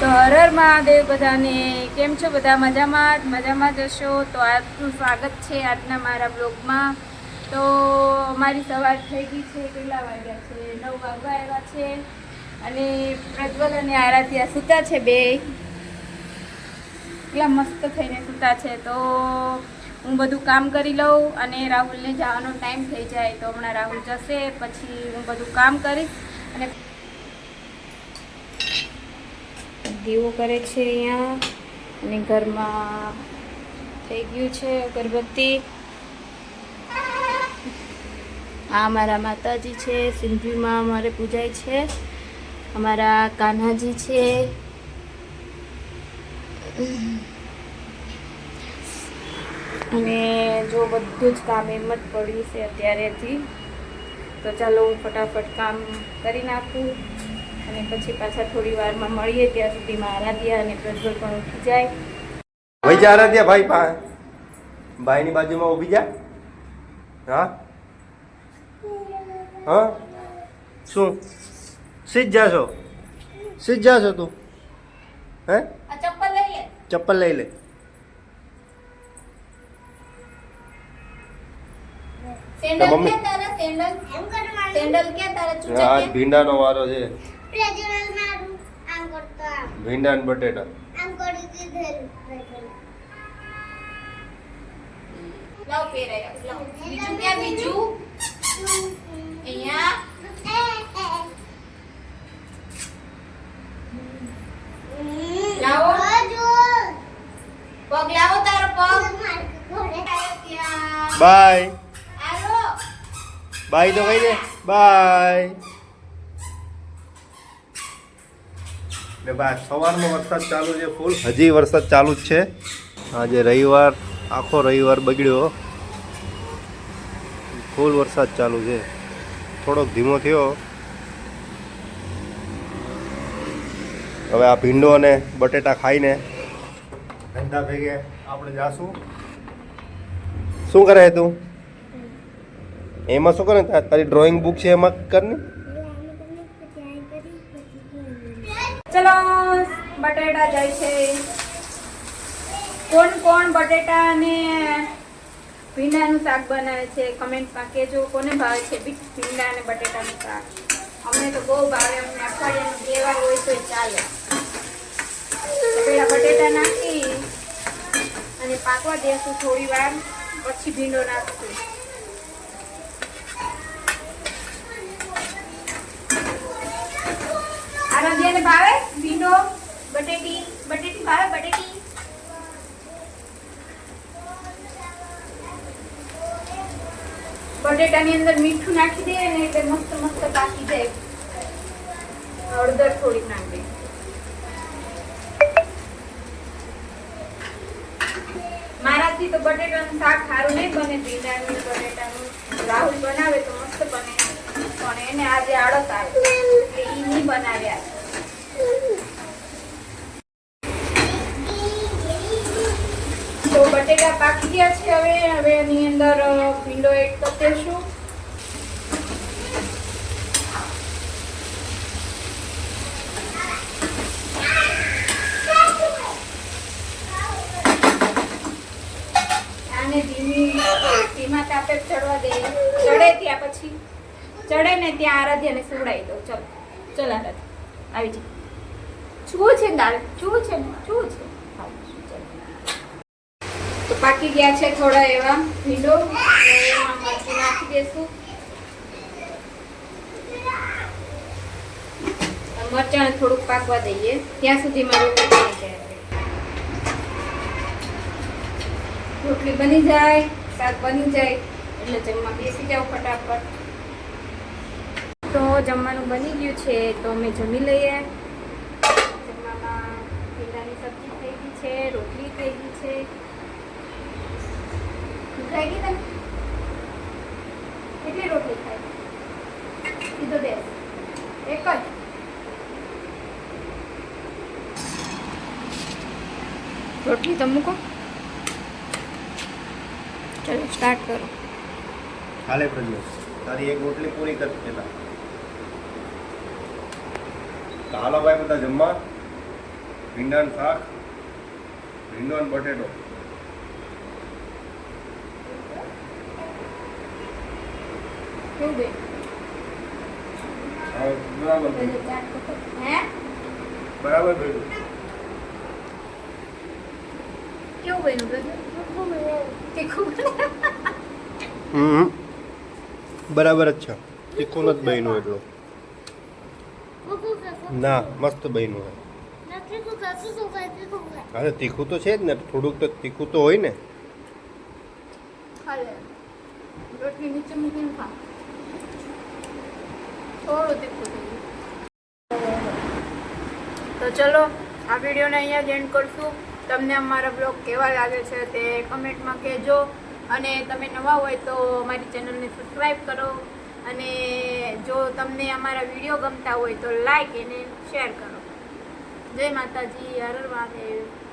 તો હરર મહાદેવ બધાને. કેમ છો બધા? મજામાં? મજામાં જશો તો આજનું સ્વાગત છે આજના મારા બ્લોગમાં. તો અમારી સવાર થઈ ગઈ છે, કેટલા વાગ્યા છે? નવ વાગવા આવ્યા છે. અને પ્રજ્વલ અને આરાધ્યા સૂતા છે બે. એટલા મસ્ત થઈને સૂતા છે. તો હું બધું કામ કરી લઉં અને રાહુલને જવાનો ટાઈમ થઈ જાય. તો હમણાં રાહુલ જશે, પછી હું બધું કામ કરીશ. અને દીવો કરે છે અહીંયા. અને ઘરમાં થઈ ગયું છે અગરબત્તી. આ અમારા માતાજી છે, સિંધીમાં અમારે પૂજાય છે. અમારા કાન્હાજી છે. અને જો બધું જ કામ એમ જ પડ્યું છે અત્યારેથી, તો ચાલો હું ફટાફટ કામ કરી નાખું. અને પછી પાછા થોડી વારમાં મળીએ ત્યાં સુધીમાં આરાધ્યા અને પ્રજ્વલ પણ ઉઠી જાય. ભાઈ જા આરાધ્યા ભાઈ પા ભાઈની બાજુમાં ઊભી જા. હા? હા? શું? સીજ જાશો? સીજ જાશો તું? હે? ચપ્પલ લઈ લે. ચપ્પલ લઈ લે. સેન્ડલ કે તારા સેન્ડલ સેન્ડલ કે તારા આ ચૂચા ભીંડાનો વારો છે. પ્રજ્વલ મારું આમ કરતો આમ ભીંડા ને બટેટા આમ કરી દીધેલું પ્રજ્વલ. લાવ પહેરાય આપ, લાવ બીજું ક્યાં બીજું અહીંયા લાવો. પ્રજ્વલ. પગ લાવો તારો પગ મારું ઘરે. ત્યાં બાય આલો બાય તો કહી દે બાય ને બા સવારનો વરસાદ ચાલુ છે ફૂલ હજી વરસાદ ચાલુ જ છે. આજે રવિવાર આખો રવિવાર બગડ્યો. ફૂલ વરસાદ ચાલુ છે. થોડોક ધીમો થયો. હવે આ ભીંડો અને બટેટા ખાઈને ધંધા ભેગે આપણે જાશું. શું કરે તું? એમાં શું કરે? તારી ડ્રોઈંગ બુક છે એમાં કર ચલો, બટેટા જાય છે. કોણ કોણ બટેટા અને ભીંડાનું શાક બનાવે છે, કમેન્ટમાં કહેજો. કોને ભાવે છે ભીંડા અને બટેટાનું શાક? અમને તો બહુ ભાવે, અમને અઠવાડિયાનું બે વાર હોય તો ચાલે. પેલા બટેટા નાખી અને પાકવા દેશું થોડી વાર, પછી ભીંડો નાખશું. આરાધ્યાને ભાવે? ભીંડો, બટેટી. બટેટી ભાવે? બટેટી. બટેટાની અંદર મીઠું નાખી દે અને એટલે મસ્ત મસ્ત પાકી જાય. હળદર થોડીક નાખી મારાથી તો બટેટાનું શાક સારું નહીં બને. ભીંડાનું, બટેટાનું રાહુલ બનાવે તો મસ્ત બને. પણ એને આજે આળસ આવે. બનાવ્યા. તો બટેકા પાકી ગયા છે હવે. હવે એની અંદર ભીંડો એડ કરી આને ધીમી તાપે ચડવા દે. ચડે ત્યાં પછી. ચડે ને ત્યાં આરાધ્યાને સુવડાવી દો ચલો. ચલ આવી જા શું છે દાળ શું છે શું છે? તો પાકી ગયા છે થોડા એવા ભીંડો. એમાં નાખી દેશું. મરચાં થોડુંક પાકવા દઈએ. ત્યાં સુધી મારું બની જાય. રોટલી બની જાય, શાક બની જાય. એટલે જમવા બેસી જાવ ફટાફટ. તો જમવાનું બની ગયું છે, તો અમે જમી લઈએ. જમવામાં ભીંડાની સબ્જી થઈ ગઈ છે, રોટલી થઈ ગઈ છે. ભૂખ ગઈ કેટલી રોટલી ખાય કીધું બે. એક જ. રોટલી તો મૂકો. ચલો સ્ટાર્ટ કરો. હાલે પ્રજ્ઞા તારી એક રોટલી પૂરી કર, પેલા. તો હાલો ભાઈ બધા જમવા ભીંડાનું શાક ભીંડો અને બટેટો. કેવું બે? હા, બરાબર ભેડું બરાબર કેવું બન્યું હમ. બરાબર જ છે. તીખું નથી બન્યું એટલું. ના મસ્ત બન્યું કુ અરે તીખું તો છે જ ને થોડુંક તો તીખું તો હોય ને. ખાલે. રોટલી નીચે થોડું તીખું તો ચલો આ વિડીયોને અહીંયા જ એન્ડ કરશું. તમને અમારા બ્લોગ કેવા લાગે છે તે કમેન્ટમાં કહેજો. અને તમે નવા હોય તો અમારી ચેનલને સબસ્ક્રાઈબ કરો. અને જો તમને અમારા વીડિયો ગમતા હોય તો લાઈક અને શેર કરો. જય માતાજી હર મહાદેવ